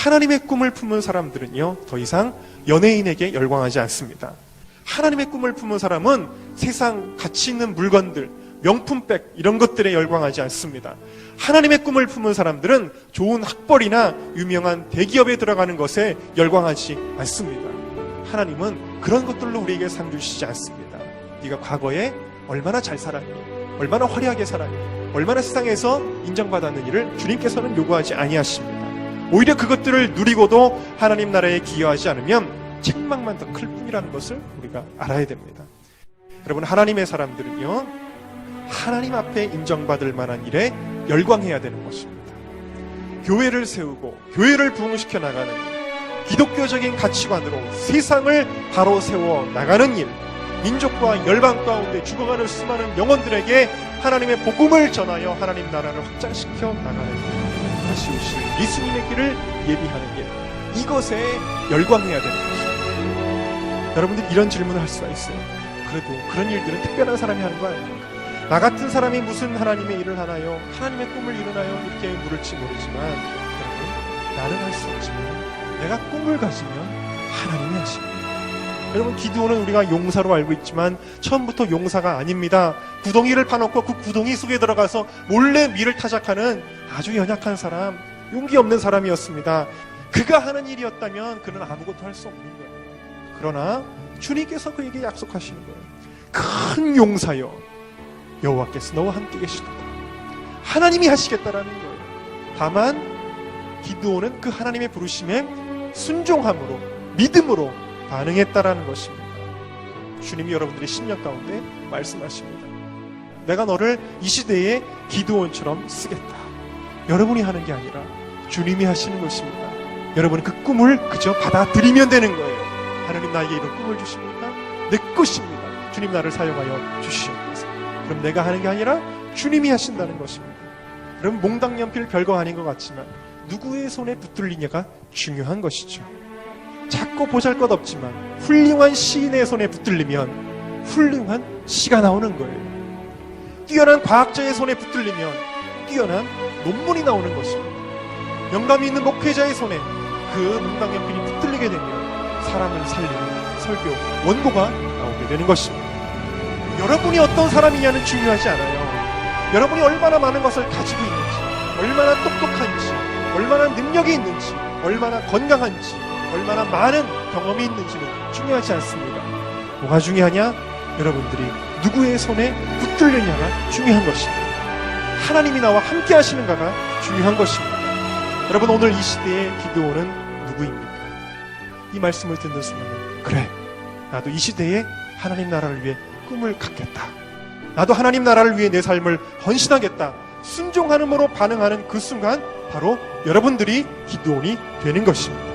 하나님의 꿈을 품은 사람들은요, 더 이상 연예인에게 열광하지 않습니다. 하나님의 꿈을 품은 사람은 세상 가치 있는 물건들, 명품백, 이런 것들에 열광하지 않습니다. 하나님의 꿈을 품은 사람들은 좋은 학벌이나 유명한 대기업에 들어가는 것에 열광하지 않습니다. 하나님은 그런 것들로 우리에게 상 주시지 않습니다. 네가 과거에 얼마나 잘 살았니? 얼마나 화려하게 살았니? 얼마나 세상에서 인정받았느니를 주님께서는 요구하지 아니하십니다. 오히려 그것들을 누리고도 하나님 나라에 기여하지 않으면 책망만 더 클 뿐이라는 것을 우리가 알아야 됩니다. 여러분 하나님의 사람들은요 하나님 앞에 인정받을 만한 일에 열광해야 되는 것입니다. 교회를 세우고 교회를 부흥시켜 나가는 일, 기독교적인 가치관으로 세상을 바로 세워 나가는 일, 민족과 열방 가운데 죽어가는 수많은 영혼들에게 하나님의 복음을 전하여 하나님 나라를 확장시켜 나가는 일, 다시 오실 예수님의 길을 예비하는 일, 이것에 열광해야 되는 것입니다. 여러분들 이런 질문을 할 수가 있어요. 그래도 그런 일들은 특별한 사람이 하는 거 아닙니까? 나 같은 사람이 무슨 하나님의 일을 하나요? 하나님의 꿈을 이루나요? 이렇게 물을지 모르지만 여러분 나는 할 수 없지만 내가 꿈을 가지면 하나님이 하십니다. 여러분 기도는 우리가 용사로 알고 있지만 처음부터 용사가 아닙니다. 구덩이를 파놓고 그 구덩이 속에 들어가서 몰래 밀을 타작하는 아주 연약한 사람, 용기 없는 사람이었습니다. 그가 하는 일이었다면 그는 아무것도 할 수 없는 거예요. 그러나 주님께서 그에게 약속하시는 거예요. 큰 용사여 여호와께서 너와 함께 계시도다. 하나님이 하시겠다라는 거예요. 다만 기드온은 그 하나님의 부르심에 순종함으로 믿음으로 반응했다라는 것입니다. 주님이 여러분들의 심령 가운데 말씀하십니다. 내가 너를 이 시대에 기드온처럼 쓰겠다. 여러분이 하는 게 아니라 주님이 하시는 것입니다. 여러분은 그 꿈을 그저 받아들이면 되는 거예요. 하나님 나에게 이런 꿈을 주십니까? 내 것입니다. 주님 나를 사용하여 주시옵소서. 그럼 내가 하는 게 아니라 주님이 하신다는 것입니다. 여러분 몽당 연필 별거 아닌 것 같지만 누구의 손에 붙들리냐가 중요한 것이죠. 작고 보잘것 없지만 훌륭한 시인의 손에 붙들리면 훌륭한 시가 나오는 거예요. 뛰어난 과학자의 손에 붙들리면 뛰어난 논문이 나오는 것입니다. 영감이 있는 목회자의 손에 그 몽당 연필이 붙들리게 되면 사람을 살리는 설교 원고가 나오게 되는 것입니다. 여러분이 어떤 사람이냐는 중요하지 않아요. 여러분이 얼마나 많은 것을 가지고 있는지, 얼마나 똑똑한지, 얼마나 능력이 있는지, 얼마나 건강한지, 얼마나 많은 경험이 있는지는 중요하지 않습니다. 뭐가 중요하냐? 여러분들이 누구의 손에 붙들려냐가 중요한 것입니다. 하나님이 나와 함께 하시는가가 중요한 것입니다. 여러분 오늘 이 시대의 기도원은 누구입니까? 이 말씀을 듣는 순간 그래 나도 이 시대에 하나님 나라를 위해 꿈을 갖겠다. 나도 하나님 나라를 위해 내 삶을 헌신하겠다. 순종하는으로 반응하는 그 순간 바로 여러분들이 기도원이 되는 것입니다.